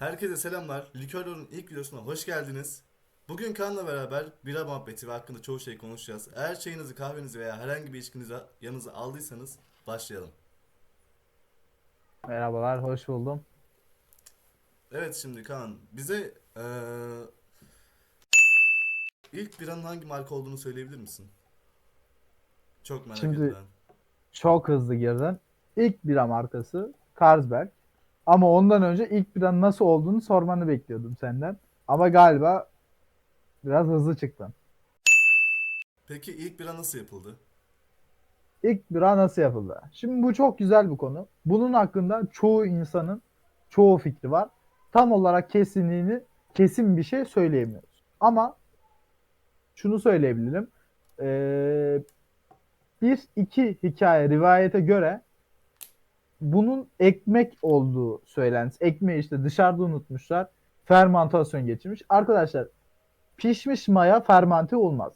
Herkese selamlar. Likörler'in ilk videosuna hoş geldiniz. Bugün Kaan'la beraber bira muhabbeti ve hakkında çoğu şey konuşacağız. Eğer çayınızı, kahvenizi veya herhangi bir içkinizi yanınıza aldıysanız başlayalım. Merhabalar, hoş buldum. Evet şimdi Kaan, bize eee, ilk biranın hangi marka olduğunu söyleyebilir misin? Çok merak Şimdi- ediyorum. Çok hızlı girdin. İlk bira markası Carlsberg. Ama ondan önce ilk biranın nasıl olduğunu sormanı bekliyordum senden. Ama galiba biraz hızlı çıktın. Peki ilk bira nasıl yapıldı? İlk bira nasıl yapıldı? Şimdi bu çok güzel bir konu. Bunun hakkında çoğu insanın çoğu fikri var. Tam olarak kesinliğini, kesin bir şey söyleyemiyoruz. Ama şunu söyleyebilirim. Ee, bir iki hikaye rivayete göre bunun ekmek olduğu söylentisi. Ekmeği işte dışarıda unutmuşlar. Fermantasyon geçirmiş. Arkadaşlar pişmiş maya fermante olmaz.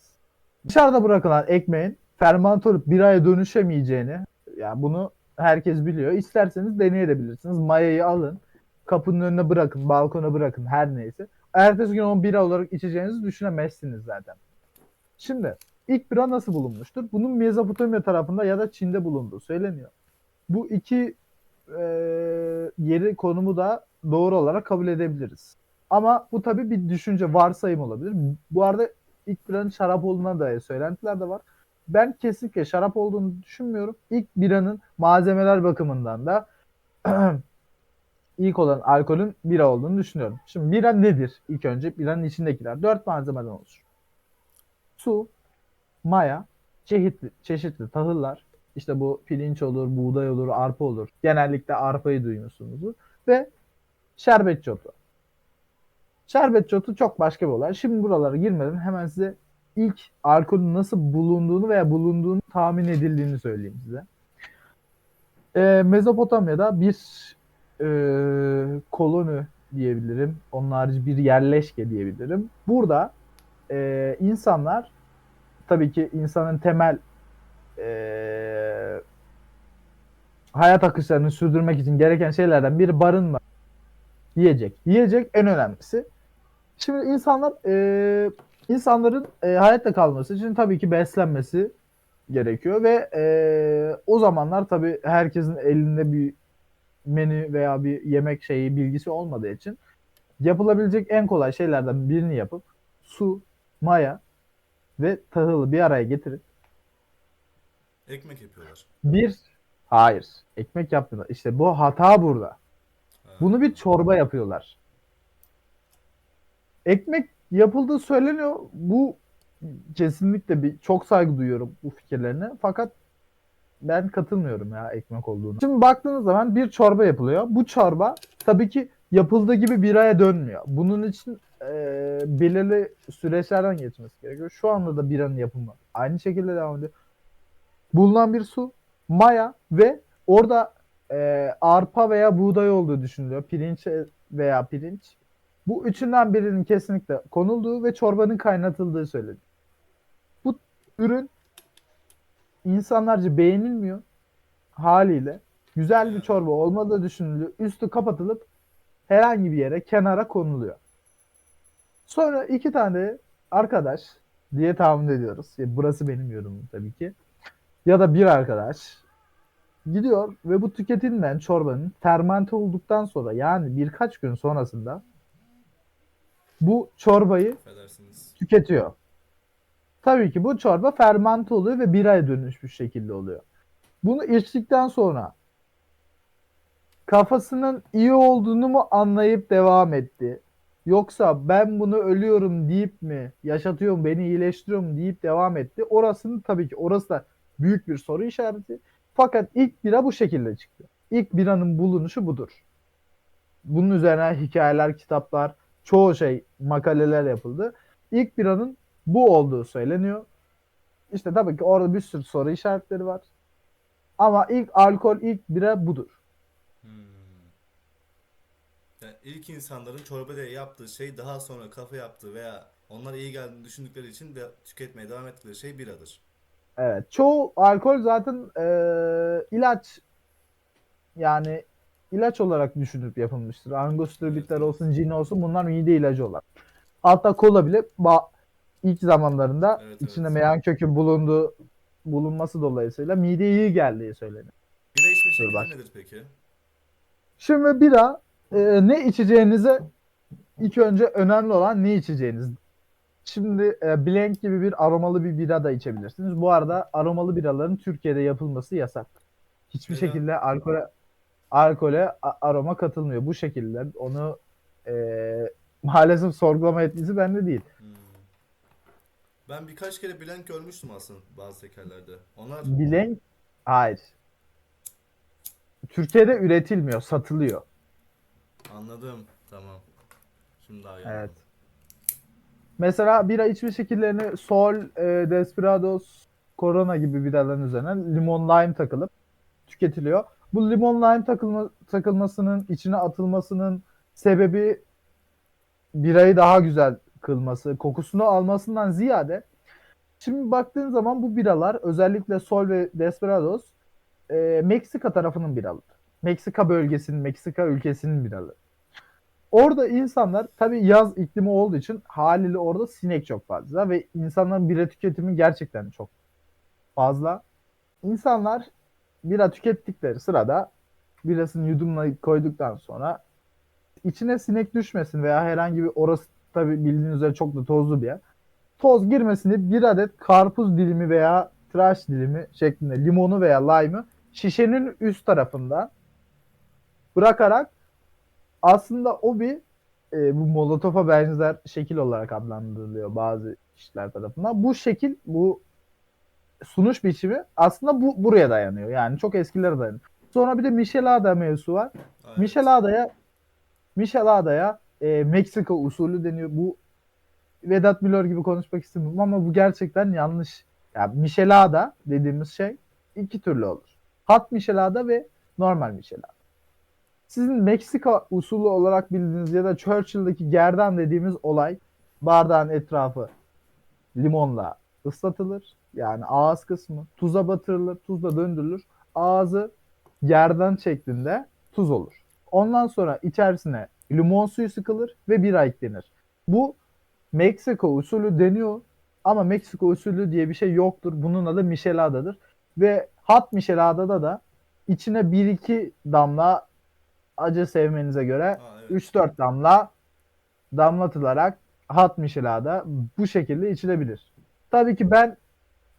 Dışarıda bırakılan ekmeğin fermante olup biraya dönüşemeyeceğini yani bunu herkes biliyor. İsterseniz deneyebilirsiniz. Mayayı alın. Kapının önüne bırakın. Balkona bırakın. Her neyse. Ertesi gün onu bira olarak içeceğinizi düşünemezsiniz zaten. Şimdi ilk bira nasıl bulunmuştur? Bunun Mezopotamya tarafında ya da Çin'de bulunduğu söyleniyor. Bu iki e, yeri konumu da doğru olarak kabul edebiliriz. Ama bu tabii bir düşünce, varsayım olabilir. Bu arada ilk biranın şarap olduğuna dair söylentiler de var. Ben kesinlikle şarap olduğunu düşünmüyorum. İlk biranın malzemeler bakımından da ilk olan alkolün bira olduğunu düşünüyorum. Şimdi bira nedir? İlk önce biranın içindekiler. Dört malzemeden oluşur. Su, maya, çeşitli, çeşitli tahıllar. İşte bu pirinç olur, buğday olur, arpa olur. Genellikle arpayı duymuşsunuzdur. Ve şerbet çotu. Şerbet çotu çok başka bir olay. Şimdi buralara girmeden hemen size ilk alkolün nasıl bulunduğunu veya bulunduğunu tahmin edildiğini söyleyeyim size. Ee, Mezopotamya'da bir e, koloni diyebilirim. Onun harici bir yerleşke diyebilirim. Burada e, insanlar tabii ki insanın temel e, hayat akışlarını sürdürmek için gereken şeylerden biri barınma. Yiyecek. Yiyecek en önemlisi. Şimdi insanlar e, insanların e, hayatta kalması için tabii ki beslenmesi gerekiyor ve e, o zamanlar tabii herkesin elinde bir menü veya bir yemek şeyi bilgisi olmadığı için yapılabilecek en kolay şeylerden birini yapıp su, maya ve tahılı bir araya getirip Ekmek yapıyorlar. bir hayır ekmek yapmıyorlar. İşte bu hata burada. Ha. Bunu bir çorba yapıyorlar. Ekmek yapıldığı söyleniyor. Bu kesinlikle bir çok saygı duyuyorum bu fikirlerine. Fakat ben katılmıyorum ya ekmek olduğunu. Şimdi baktığınız zaman bir çorba yapılıyor. Bu çorba tabii ki yapıldığı gibi biraya dönmüyor. Bunun için eee, belirli süreçlerden geçmesi gerekiyor. Şu anda da biranın yapımı aynı şekilde devam ediyor. Bulunan bir su, maya ve orada eee, arpa veya buğday olduğu düşünülüyor. Pirinç veya pirinç. Bu üçünden birinin kesinlikle konulduğu ve çorbanın kaynatıldığı söyleniyor. Bu ürün insanlarca beğenilmiyor haliyle. Güzel bir çorba olmadığı düşünülüyor. Üstü kapatılıp herhangi bir yere kenara konuluyor. Sonra iki tane arkadaş diye tahmin ediyoruz. Burası benim yorumum tabii ki. Ya da bir arkadaş gidiyor ve bu tüketilen çorbanın fermente olduktan sonra yani birkaç gün sonrasında bu çorbayı tüketiyor. Tabii ki bu çorba fermente oluyor ve biraya dönüşmüş şekilde oluyor. Bunu içtikten sonra kafasının iyi olduğunu mu anlayıp devam etti? Yoksa ben bunu ölüyorum deyip mi, yaşatıyorum, beni iyileştiriyor mu deyip devam etti? Orasını tabii ki orası da büyük bir soru işareti. Fakat ilk bira bu şekilde çıktı. İlk biranın bulunuşu budur. Bunun üzerine hikayeler, kitaplar, çoğu şey, makaleler yapıldı. İlk biranın bu olduğu söyleniyor. İşte tabii ki orada bir sürü soru işaretleri var. Ama ilk alkol, ilk bira budur. Hmm. Yani ilk insanların çorba diye yaptığı şey daha sonra kafa yaptığı veya onlara iyi geldiğini düşündükleri için de tüketmeye devam ettikleri şey biradır. Evet. Çoğu alkol zaten eee, ilaç yani ilaç olarak düşünüp yapılmıştır. Angostur bitter olsun, cin olsun bunlar mide ilacı olarak. Hatta kola bile ilk zamanlarında Evet, içinde evet. meyan kökü bulunduğu bulunması dolayısıyla mideye iyi geldiği söyleniyor. Bira içme şekli nedir peki? Şimdi bira e, ne içeceğinize ilk önce önemli olan ne içeceğiniz. Şimdi e, Blank gibi bir aromalı bir bira da içebilirsiniz. Bu arada aromalı biraların Türkiye'de yapılması yasak. Hiçbir Neden? şekilde alkole alkole a- aroma katılmıyor. Bu şekilde onu e, maalesef sorgulama yetkisi bende değil. Hmm. Ben birkaç kere Blank görmüştüm aslında bazı tekerlerde. Onlar Blank hayır. Türkiye'de üretilmiyor, satılıyor. anladım. Tamam. Şimdi daha iyi Evet. anladım. Mesela bira içme şekillerini Sol, e, Desperados, Corona gibi biraların üzerine limon lime takılıp tüketiliyor. Bu limon lime takılma, takılmasının içine atılmasının sebebi birayı daha güzel kılması, kokusunu almasından ziyade şimdi baktığın zaman bu biralar özellikle Sol ve Desperados e, Meksika tarafının biraları. Meksika bölgesinin, Meksika ülkesinin biraları. Orada insanlar tabii yaz iklimi olduğu için haliyle orada sinek çok fazla ve insanların bira tüketimi gerçekten çok fazla. İnsanlar bira tükettikleri sırada birasını yudumla koyduktan sonra içine sinek düşmesin veya herhangi bir orası tabii bildiğiniz üzere çok da tozlu bir yer. Toz girmesin diye bir adet karpuz dilimi veya tıraş dilimi şeklinde limonu veya lime'ı şişenin üst tarafında bırakarak aslında o bir e, bu molotofa benzer şekil olarak adlandırılıyor bazı kişiler tarafından. Bu şekil, bu sunuş biçimi aslında bu buraya dayanıyor. Yani çok eskilere dayanıyor. Sonra bir de Michelada mevzusu var. Evet. Michelada'ya Michelada'ya e, Meksika usulü deniyor. Bu Vedat Milor gibi konuşmak istemiyorum ama bu gerçekten yanlış. Yani Michelada dediğimiz şey iki türlü olur. Hot Michelada ve normal Michelada. Sizin Meksika usulü olarak bildiğiniz ya da Churchill'daki gerdan dediğimiz olay bardağın etrafı limonla ıslatılır. Yani ağız kısmı tuza batırılır, tuzla döndürülür. Ağzı gerdan şeklinde tuz olur. Ondan sonra içerisine limon suyu sıkılır ve bira eklenir. Bu Meksika usulü deniyor ama Meksika usulü diye bir şey yoktur. Bunun adı Michelada'dır. Ve hot Michelada'da da içine 1-2 damla acı sevmenize göre evet. 3-4 damla damlatılarak hot Michelada bu şekilde içilebilir. Tabii ki ben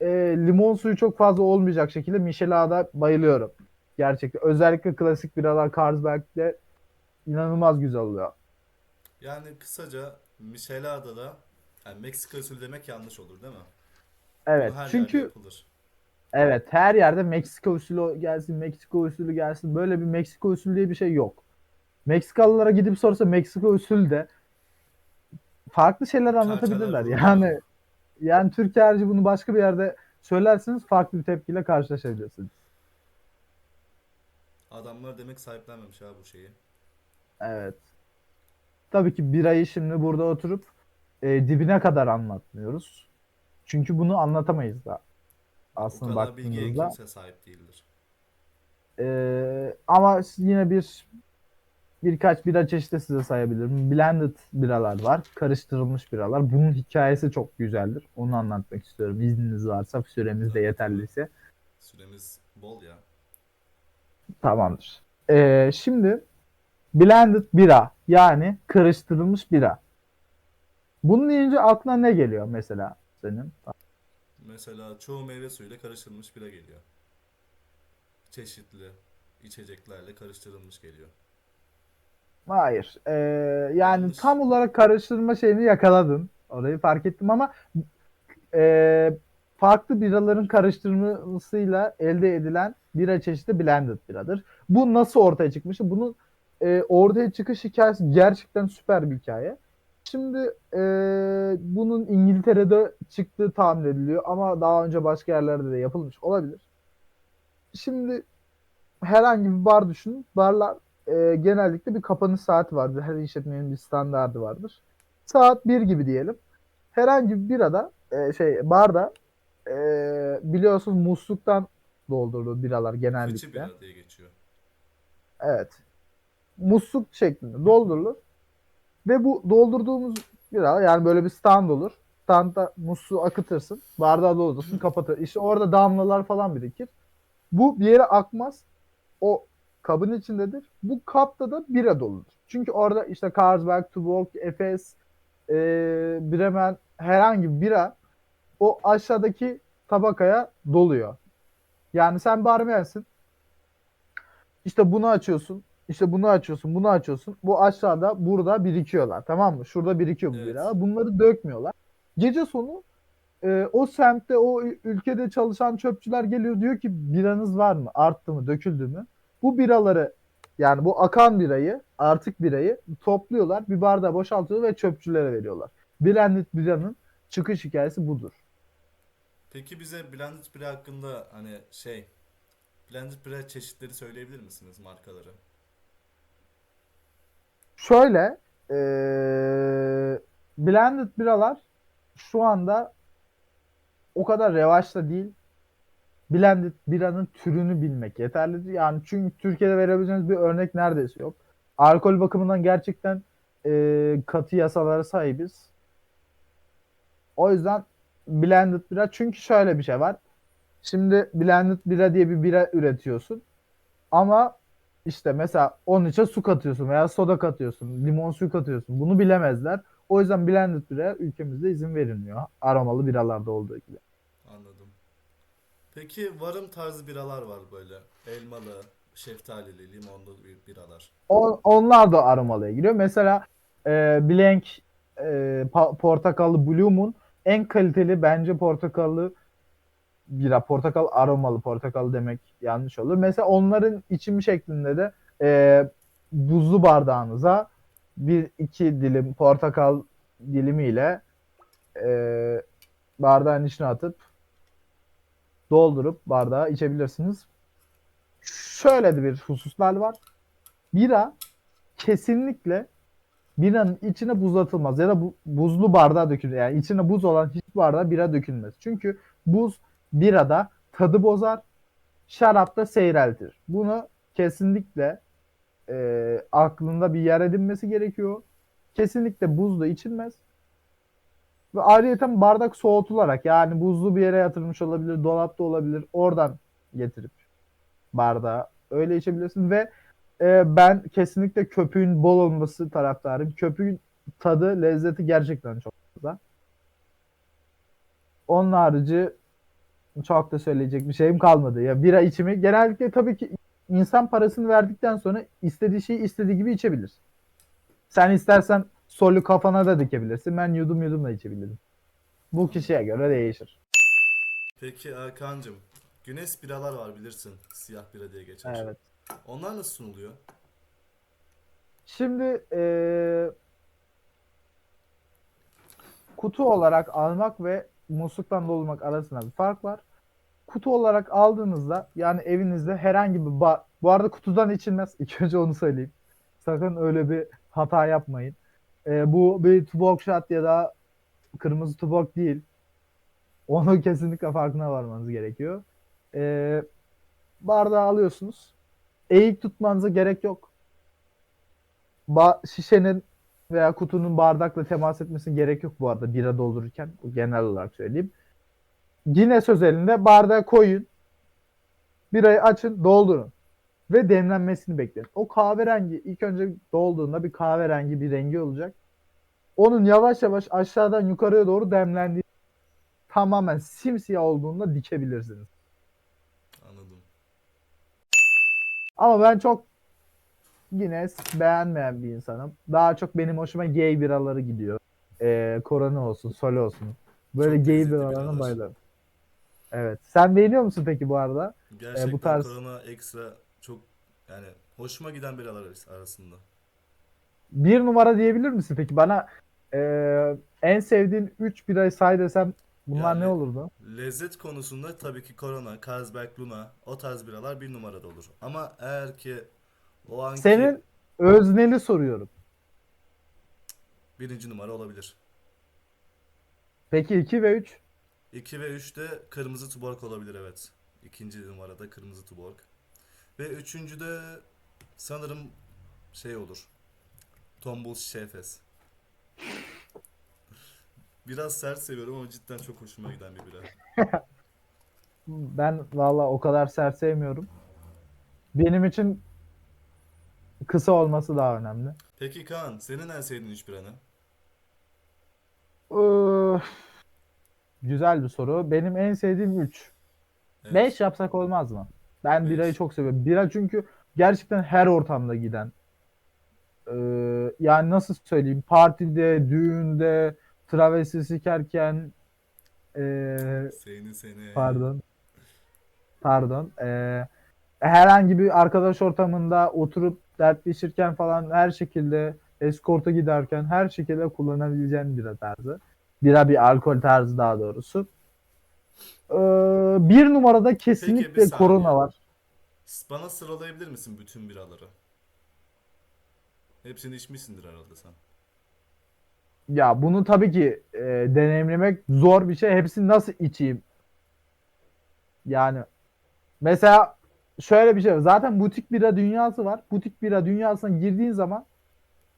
e, limon suyu çok fazla olmayacak şekilde Michelada bayılıyorum. Gerçekten. Özellikle klasik biralar Carlsberg'de inanılmaz güzel oluyor. Yani kısaca Michelada'da yani Meksika usulü demek yanlış olur değil mi? Evet. Çünkü yapılır. Evet her yerde Meksika usulü gelsin, Meksika usulü gelsin. Böyle bir Meksika usulü diye bir şey yok. Meksikalılara gidip sorsa Meksika usulü de farklı şeyler anlatabilirler. Yani yani Türkiye harici bunu başka bir yerde söylerseniz farklı bir tepkiyle karşılaşabilirsiniz. Adamlar demek sahiplenmemiş ha bu şeyi. Evet. Tabii ki birayı şimdi burada oturup e, dibine kadar anlatmıyoruz. Çünkü bunu anlatamayız da Aslında kadar bilgiye baktığımızda. kimse sahip değildir. E, ama yine bir birkaç bira çeşidi size sayabilirim. Blended biralar var. Karıştırılmış biralar. Bunun hikayesi çok güzeldir. Onu anlatmak istiyorum. İzniniz varsa süremiz de yeterliyse. Süremiz bol ya. Tamamdır. Ee, şimdi blended bira yani karıştırılmış bira. Bunun deyince aklına ne geliyor mesela senin? Mesela çoğu meyve suyuyla karıştırılmış bira geliyor. Çeşitli içeceklerle karıştırılmış geliyor. Hayır. Ee, yani Yanlış. tam olarak karıştırma şeyini yakaladın. Orayı fark ettim ama ee, farklı biraların karıştırılmasıyla elde edilen bira çeşidi blended biradır. Bu nasıl ortaya çıkmıştı? Bunun e, ortaya çıkış hikayesi gerçekten süper bir hikaye. Şimdi e, bunun İngiltere'de çıktığı tahmin ediliyor ama daha önce başka yerlerde de yapılmış olabilir. Şimdi herhangi bir bar düşünün. Barlar e, genellikle bir kapanış saati vardır. Her işletmenin bir standardı vardır. Saat 1 gibi diyelim. Herhangi bir birada e, şey barda e, biliyorsunuz musluktan doldurulur biralar Fıçı genellikle. bira diye geçiyor. Evet. musluk şeklinde doldurulur. Ve bu doldurduğumuz bira yani böyle bir stand olur. Standda musluğu akıtırsın. Bardağı doldurursun kapatır. İşte orada damlalar falan birikir. Bu bir yere akmaz. O kabın içindedir. Bu kapta da bira doludur. Çünkü orada işte Carlsberg, Tuborg, Efes, e, Bremen herhangi bir bira o aşağıdaki tabakaya doluyor. Yani sen barmensin. İşte bunu açıyorsun. İşte bunu açıyorsun, bunu açıyorsun. Bu aşağıda burada birikiyorlar. Tamam mı? Şurada birikiyor bu Evet. bira. Bunları dökmüyorlar. Gece sonu e, o semtte, o ülkede çalışan çöpçüler geliyor diyor ki biranız var mı? Arttı mı? Döküldü mü? Bu biraları yani bu akan birayı, artık birayı topluyorlar. Bir bardağa boşaltıyorlar ve çöpçülere veriyorlar. Blended biranın çıkış hikayesi budur. Peki bize blended bira hakkında hani şey blended bira çeşitleri söyleyebilir misiniz markaları? Şöyle eee blended biralar şu anda o kadar revaçta değil. Blended biranın türünü bilmek yeterlidir. Yani çünkü Türkiye'de verebileceğiniz bir örnek neredeyse yok. Alkol bakımından gerçekten eee, katı yasalara sahibiz. O yüzden blended bira çünkü şöyle bir şey var. Şimdi blended bira diye bir bira üretiyorsun. Ama işte mesela onun içine su katıyorsun veya soda katıyorsun, limon suyu katıyorsun. Bunu bilemezler. O yüzden blended bira ülkemizde izin verilmiyor. Aromalı biralarda olduğu gibi. Anladım. Peki varım tarzı biralar var böyle. Elmalı, şeftalili, limonlu bir biralar. O- onlar da aromalıya giriyor. Mesela e, Blank e, portakallı Blue Moon en kaliteli bence portakallı bira. Portakal aromalı portakal demek yanlış olur. Mesela onların içimi şeklinde de e, buzlu bardağınıza bir iki dilim portakal dilimiyle e, bardağın içine atıp doldurup bardağa içebilirsiniz. Şöyle de bir hususlar var. Bira kesinlikle biranın içine buz atılmaz ya da bu, buzlu bardağa dökülür. Yani içine buz olan hiçbir bardağa bira dökülmez. Çünkü buz birada tadı bozar, şarapta seyreltir. Bunu kesinlikle e, aklında bir yer edinmesi gerekiyor. Kesinlikle buzlu içilmez. Ve ayrıca bardak soğutularak yani buzlu bir yere yatırılmış olabilir, dolapta olabilir. Oradan getirip bardağı öyle içebilirsin ve e, ben kesinlikle köpüğün bol olması taraftarıyım. Köpüğün tadı, lezzeti gerçekten çok güzel. Onun harici çok da söyleyecek bir şeyim kalmadı. Ya bira içimi genellikle tabii ki insan parasını verdikten sonra istediği şeyi istediği gibi içebilir. Sen istersen solü kafana da dikebilirsin. Ben yudum yudum da içebilirim. Bu kişiye göre değişir. Peki Erkan'cığım, Güneş biralar var bilirsin. Siyah bira diye geçer. Evet. Onlar nasıl sunuluyor? Şimdi eee, kutu olarak almak ve musluktan doldurmak arasında bir fark var. Kutu olarak aldığınızda yani evinizde herhangi bir bar, bu arada kutudan içilmez. İlk önce onu söyleyeyim. Sakın öyle bir hata yapmayın. Eee, bu bir Tuborg shot ya da kırmızı Tuborg değil. Onu kesinlikle farkına varmanız gerekiyor. Eee bardağı alıyorsunuz. Eğik tutmanıza gerek yok ba- şişenin veya kutunun bardakla temas etmesine gerek yok bu arada bira doldururken. Bu genel olarak söyleyeyim. Guinness özelinde bardağa koyun. Birayı açın, doldurun. Ve demlenmesini bekleyin. O kahverengi ilk önce dolduğunda bir kahverengi bir rengi olacak. Onun yavaş yavaş aşağıdan yukarıya doğru demlendiği tamamen simsiyah olduğunda dikebilirsiniz. Anladım. Ama ben çok Guinness beğenmeyen bir insanım. Daha çok benim hoşuma gay biraları gidiyor. Ee, Korona olsun, Solo olsun. Böyle Çok gay lezzetli biralarına biralar. bayılıyorum. Evet. Sen beğeniyor musun peki bu arada? Gerçekten tarz- korona ekstra çok yani hoşuma giden biralar arasında. Bir numara diyebilir misin peki? Bana ee, en sevdiğin 3 birayı say desem bunlar Yani- ne olurdu? Lezzet konusunda tabii ki Corona, Carlsberg, Luna o tarz biralar bir numarada olur. Ama eğer ki o anki Senin özneli soruyorum. birinci numara olabilir. Peki 2 ve 3? 2 ve 3'te kırmızı Tuborg olabilir evet. İkinci numarada kırmızı Tuborg. Ve üçüncüde sanırım şey olur. Tombul şişe Efes. Biraz sert seviyorum ama cidden çok hoşuma giden bir bira. Ben valla o kadar sert sevmiyorum. Benim için kısa olması daha önemli. Peki Kaan, senin en sevdiğin üç bira ne? Öf. Güzel bir soru. Benim en sevdiğim 3. Evet. 5 yapsak olmaz mı? Ben Beş. birayı çok seviyorum. Bira çünkü gerçekten her ortamda giden. Ee, yani nasıl söyleyeyim? Partide, düğünde, travesti sikerken ee, Seni seni. pardon. Pardon. Ee, herhangi bir arkadaş ortamında oturup dertleşirken falan her şekilde eskorta giderken her şekilde kullanabileceğin bira tarzı. Bira bir alkol tarzı daha doğrusu. Ee, bir numarada kesinlikle saniye. korona var. Bana sıralayabilir misin bütün biraları? Hepsini içmişsindir herhalde sen. Ya bunu tabii ki e, deneyimlemek zor bir şey. Hepsini nasıl içeyim? Yani mesela şöyle bir şey var. Zaten butik bira dünyası var. Butik bira dünyasına girdiğin zaman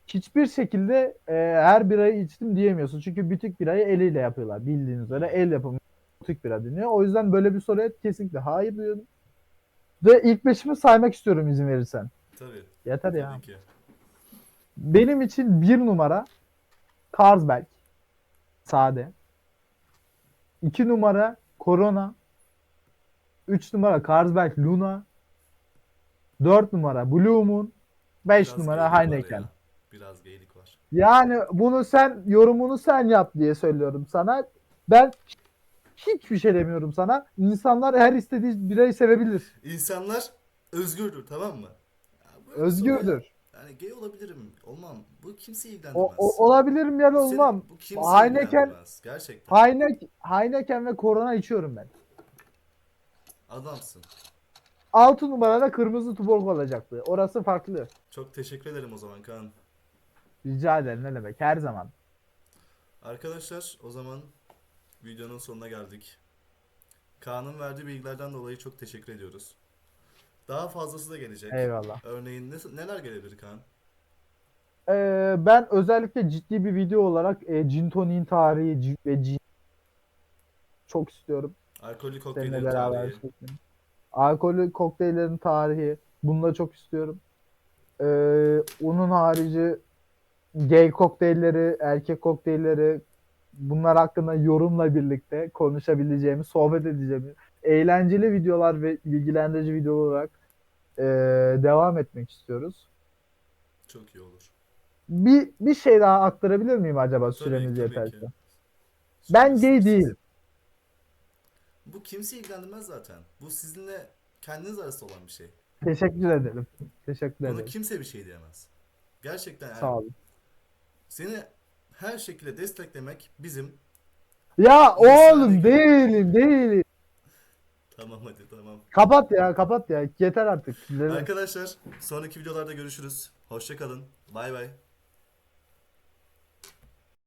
hiçbir şekilde e, her birayı içtim diyemiyorsun. Çünkü butik birayı eliyle yapıyorlar. Bildiğiniz üzere el yapımı butik bira deniyor. O yüzden böyle bir soruya kesinlikle hayır diyorum. Ve ilk beşimi saymak istiyorum izin verirsen. Tabii. Yeter ya. Tabii ki. Benim için bir numara Carlsberg. Sade. İki numara Corona. Üç numara Carlsberg Luna. Dört numara Blue Moon. Beş Biraz numara geylik var Heineken. Biraz geylik var. Yani bunu sen yorumunu sen yap diye söylüyorum sana. Ben hiçbir şey demiyorum sana. İnsanlar her istediği birayı sevebilir. İnsanlar özgürdür tamam mı? Ya Özgürdür. Yani gay olabilirim, olmam. Bu kimseyi O, ilgilendirmez. o- olabilirim ya da olmam. Bu kimseyi Heineken- ilgilendirmez. Gerçekten. Heineken, Heineken ve Corona içiyorum ben. Adamsın. 6 numarada kırmızı tuborg olacaktı. Orası farklı. Çok teşekkür ederim o zaman Kaan. Rica ederim ne demek her zaman. Arkadaşlar o zaman videonun sonuna geldik. Kaan'ın verdiği bilgilerden dolayı çok teşekkür ediyoruz. Daha fazlası da gelecek. Eyvallah. Örneğin ne- neler gelebilir Kaan? Ee, ben özellikle ciddi bir video olarak e, gin tonic'in tarihi ve gin çok istiyorum. Alkollü Seninle kokteyllerin beraber. tarihi. çekmeyi. Alkollü kokteyllerin tarihi. Bunu da çok istiyorum. Ee, onun harici gay kokteylleri, erkek kokteylleri bunlar hakkında yorumla birlikte konuşabileceğimiz, sohbet edeceğimiz eğlenceli videolar ve bilgilendirici video olarak ee, devam etmek istiyoruz. Çok iyi olur. Bir bir şey daha aktarabilir miyim acaba Tabii, süremiz tabii yeterse? Ben gay değilim. Bu kimseyi ilgilendirmez zaten. Bu sizinle kendiniz arasında olan bir şey. Teşekkür ederim. Teşekkür Buna ederim. kimse bir şey diyemez. Gerçekten yani Sağ olun. seni her şekilde desteklemek bizim Ya oğlum değilim değilim. tamam hadi tamam. Kapat ya kapat ya. Yeter artık. Arkadaşlar sonraki videolarda görüşürüz. Hoşça kalın. Bay bay.